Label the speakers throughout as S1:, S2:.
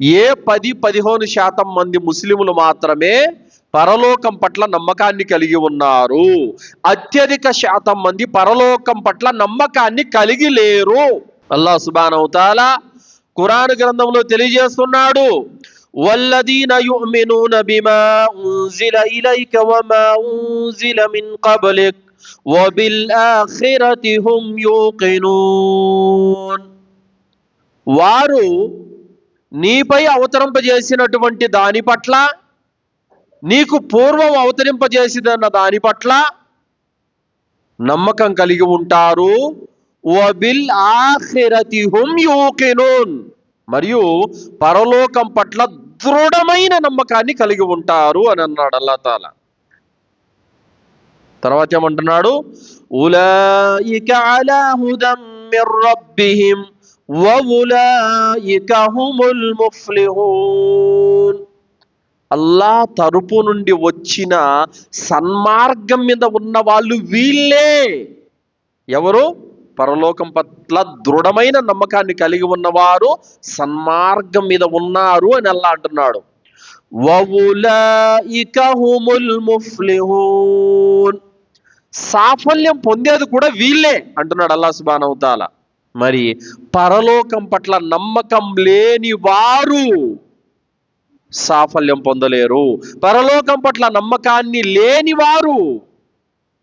S1: ఏ పది పదిహేను శాతం మంది ముస్లిములు మాత్రమే పరలోకం పట్ల నమ్మకాన్ని కలిగి ఉన్నారు అత్యధిక శాతం మంది పరలోకం పట్ల నమ్మకాన్ని కలిగి లేరు అల్లా సుబానవుతాలా ఖురాన్ గ్రంథంలో తెలియజేస్తున్నాడు والذين يؤمنون بما أنزل إليك وما أنزل من قبلك وبالآخرة هم يوقنون వారు నీపై అవతరింపజేసినటువంటి దాని పట్ల నీకు పూర్వం అవతరింపజేసిదన్న దాని పట్ల నమ్మకం కలిగి ఉంటారు. వబిల్ ఆఖిరతి యూకినూన్. మరియు పరలోకం పట్ల దృఢమైన నమ్మకాన్ని కలిగి ఉంటారు అని అన్నాడు అల్లా తాల. తర్వాత ఏమంటున్నాడు? ఉలాయిక అలా హుదం మిర్ రబ్బిహిం. అల్లా తరపు నుండి వచ్చిన సన్మార్గం మీద ఉన్న వాళ్ళు వీళ్ళే. ఎవరు? పరలోకం పట్ల దృఢమైన నమ్మకాన్ని కలిగి ఉన్నవారు సన్మార్గం మీద ఉన్నారు అని అల్లా అంటున్నాడు. హుముల్ సాఫల్యం పొందేది కూడా వీళ్ళే అంటున్నాడు అల్లా సుబానవుతాల మరి పరలోకం పట్ల నమ్మకం లేని వారు సాఫల్యం పొందలేరు. పరలోకం పట్ల నమ్మకాన్ని లేని వారు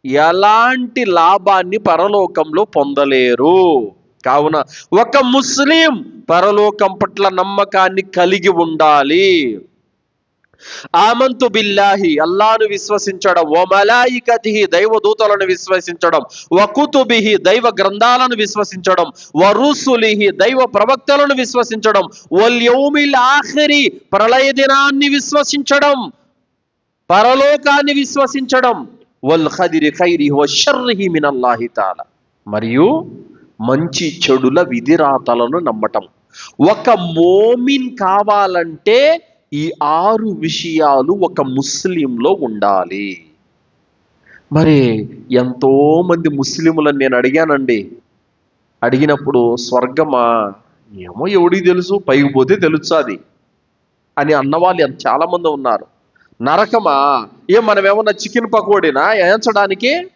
S1: ఎలాంటి లాభాన్ని పరలోకంలో పొందలేరు. కావున ఒక ముస్లిం పరలోకం పట్ల నమ్మకాన్ని కలిగి ఉండాలి. ఆమంతు బిల్లాహి అల్లాను విశ్వసించడం ఓ మలాయికతిహి దైవ దూతలను విశ్వసించడం వకుతుబిహి దైవ గ్రంథాలను విశ్వసించడం వరుసులిహి దైవ ప్రవక్తలను విశ్వసించడం వల్ ఆఖరి ప్రళయ దినాన్ని విశ్వసించడం పరలోకాన్ని విశ్వసించడం వల్ ఖదిరి ఖైరి వషర్రిహి మినల్లాహి తాల. మరియు మంచి చెడుల విధిరాతలను నమ్మటం. ఒక మోమిన్ కావాలంటే ఈ ఆరు విషయాలు ఒక ముస్లింలో ఉండాలి. మరి ఎంతో మంది ముస్లింలను నేను అడిగానండి. అడిగినప్పుడు స్వర్గమా? ఏమో ఎవడికి తెలుసు పైకి పోతే తెలుస్తుంది అని అన్నవాళ్ళు ఎంత చాలామంది ఉన్నారు. నరకమా? ఏ మనం ఏమన్నా చికెన్ పకోడీనా? ఏంచడానికి?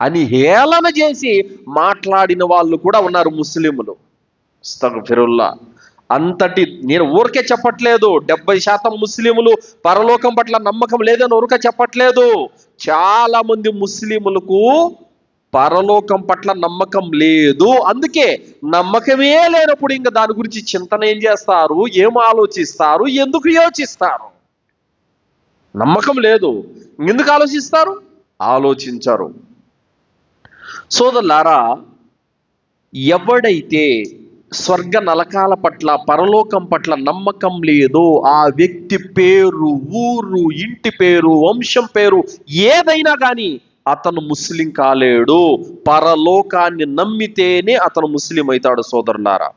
S1: అని హేళన చేసి మాట్లాడిన వాళ్ళు కూడా ఉన్నారు ముస్లింలు ఫిరుల్లా అంతటి నేను ఊరికే చెప్పట్లేదు. డెబ్బై శాతం ముస్లిములు పరలోకం పట్ల నమ్మకం లేదని ఊరికే చెప్పట్లేదు. చాలా మంది ముస్లిములకు పరలోకం పట్ల నమ్మకం లేదు. అందుకే నమ్మకమే లేనప్పుడు ఇంకా దాని గురించి చింతన ఏం చేస్తారు? ఏం ఆలోచిస్తారు? ఎందుకు యోచిస్తారు? నమ్మకం లేదు. ఎందుకు ఆలోచిస్తారు? ఆలోచించరు. సోదరులారా ఎవడైతే స్వర్గ నలకాల పట్ల పరలోకం పట్ల నమ్మకం లేదో. ఆ వ్యక్తి పేరు ఊరు ఇంటి పేరు వంశం పేరు ఏదైనా కానీ అతను ముస్లిం కాలేడు. పరలోకాన్ని నమ్మితేనే అతను ముస్లిం అవుతాడు సోదరులారా.